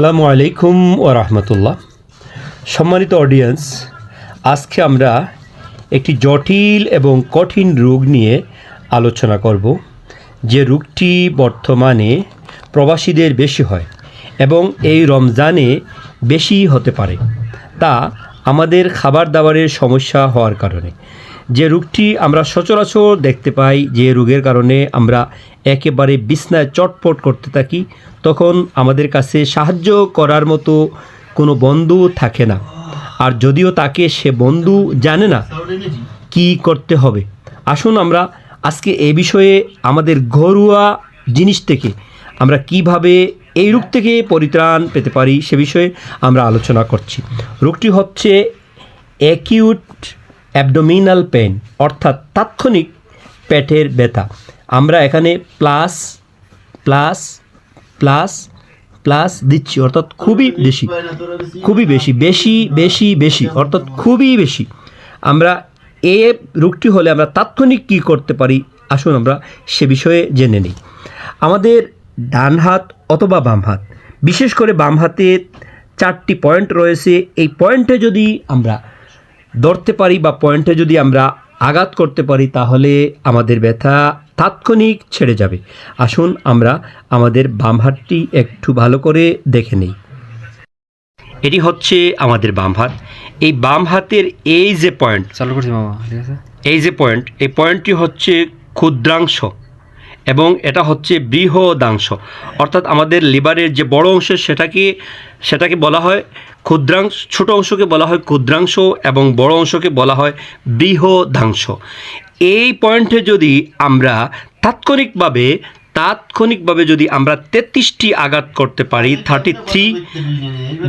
আসসালামু আলাইকুম ও রহমতুল্লাহ। সম্মানিত অডিয়েন্স আজকে আমরা একটি জটিল এবং কঠিন রোগ নিয়ে আলোচনা করব, যে রোগটি বর্তমানে প্রবাসীদের বেশি হয় এবং এই রমজানে বেশি হতে পারে। তা আমাদের খাবার দাবারের সমস্যা হওয়ার কারণে। যে রোগটি আমরা সচরাচর দেখতে পাই, যে রোগের কারণে আমরা একেবারে বিছনায় চটপট করতে থাকি, তখন আমাদের কাছে সাহায্য করার মতো কোনো বন্ধু থাকে না। আর যদিও তাকে সে বন্ধু জানে না কি করতে হবে। আসুন আমরা আজকে এ বিষয়ে আমাদের ঘরোয়া জিনিস থেকে আমরা কীভাবে এই রোগ থেকে পরিত্রাণ পেতে পারি সে বিষয়ে আমরা আলোচনা করছি। রোগটি হচ্ছে অ্যাকিউট অ্যাবডোমিনাল পেন অর্থাৎ তাৎক্ষণিক পেটের ব্যথা। আমরা এখানে প্লাস প্লাস প্লাস প্লাস দিচ্ছি, অর্থাৎ খুবই বেশি খুবই বেশি বেশি বেশি বেশি, অর্থাৎ খুবই বেশি। আমরা এ রোগটি হলে আমরা তাৎক্ষণিক কী করতে পারি? আসুন আমরা সে বিষয়ে জেনে নিই। আমাদের ডান হাত অথবা বাম হাত। বিশেষ করে বাম হাতে চারটি পয়েন্ট রয়েছে। এই পয়েন্টে যদি আমরা ধরতে পারি বা পয়েন্টে যদি আমরা আঘাত করতে পারি তাহলে আমাদের ব্যথা তাৎক্ষণিক ছেড়ে যাবে। আসুন আমরা আমাদের বাম হাতটি একটু ভালো করে দেখে নিই। এটি হচ্ছে আমাদের বাম হাত। এই বাম হাতের এই যে পয়েন্ট চালু করছি মামা ঠিক আছে? এই যে পয়েন্ট এই পয়েন্টটি হচ্ছে ক্ষুদ্রাংশ। এবং এটা হচ্ছে বৃহদাংশ। অর্থাৎ আমাদের লিভারের যে বড় অংশ সেটাকে সেটাকে বলা হয় ক্ষুদ্রাংশ, ছোট অংশকে বলা হয় ক্ষুদ্রাংশ এবং বড় অংশকে বলা হয় বৃহদাংশ। এই পয়েন্টে যদি আমরা তাৎক্ষণিকভাবে তাৎক্ষণিকভাবে যদি আমরা তেত্রিশটি আঘাত করতে পারি থার্টি থ্রি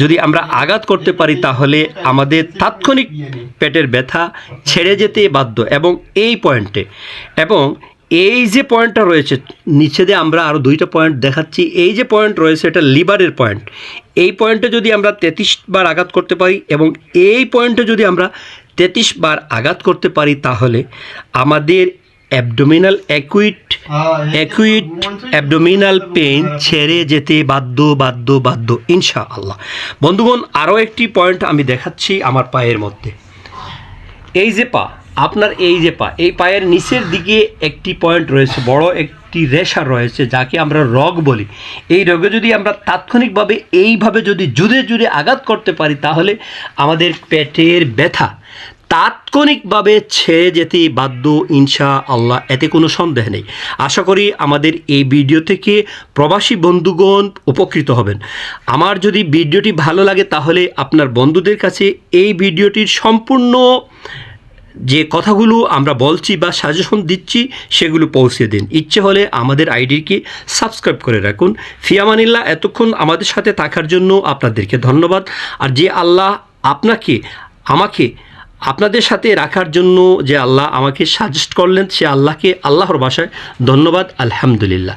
যদি আমরা আঘাত করতে পারি, তাহলে আমাদের তাৎক্ষণিক পেটের ব্যথা ছেড়ে যেতে বাধ্য এবং এই পয়েন্টে এবং এই যে পয়েন্টটা রয়েছে নিচে দিয়ে আমরা আরও দুইটা পয়েন্ট দেখাচ্ছি। এই যে পয়েন্ট রয়েছে এটা লিভারের পয়েন্ট। এই পয়েন্টে যদি আমরা তেত্রিশ বার আঘাত করতে পারি এবং এই পয়েন্টে যদি আমরা তেত্রিশ বার আঘাত করতে পারি তাহলে আমাদের abdominal acute acute abdominal pain ছেড়ে যেতে বাধ্য বাধ্য বাধ্য ইনশা আল্লাহ বন্ধুগণ আরও একটি পয়েন্ট আমি দেখাচ্ছি আমার পায়ের মধ্যে। এই যে পা আপনার এই যে পা, এই পায়ের নিচের দিকে একটি পয়েন্ট রয়েছে, বড় একটি রেশা রয়েছে, যাকে আমরা রগ বলি। এই রগে যদি আমরা তাৎক্ষণিকভাবে এইভাবে যদি জুড়ে জুড়ে আঘাত করতে পারি, তাহলে আমাদের পেটের ব্যথা তাৎক্ষণিকভাবে ছেড়ে যেতে বাধ্য ইনশা আল্লাহ এতে কোনো সন্দেহ নেই। আশা করি আমাদের এই ভিডিও থেকে প্রবাসী বন্ধুগণ উপকৃত হবেন। আমার যদি ভিডিওটি ভালো লাগে, তাহলে আপনার বন্ধুদের কাছে এই ভিডিওটির সম্পূর্ণ যে কথাগুলো আমরা বলছি বা সাজেশন দিচ্ছি, সেগুলো পৌঁছে দিন। ইচ্ছে হলে আমাদের আইডিকে সাবস্ক্রাইব করে রাখুন। ফিয়ামানিল্লাহ এতক্ষণ আমাদের সাথে থাকার জন্য আপনাদেরকে ধন্যবাদ। আর যে আল্লাহ আপনাকে, আমাকে, আপনাদের সাথে রাখার জন্য যে আল্লাহ আমাকে সাজেস্ট করলেন, সে আল্লাহকে, আল্লাহর বাসায় ধন্যবাদ। আলহামদুলিল্লাহ।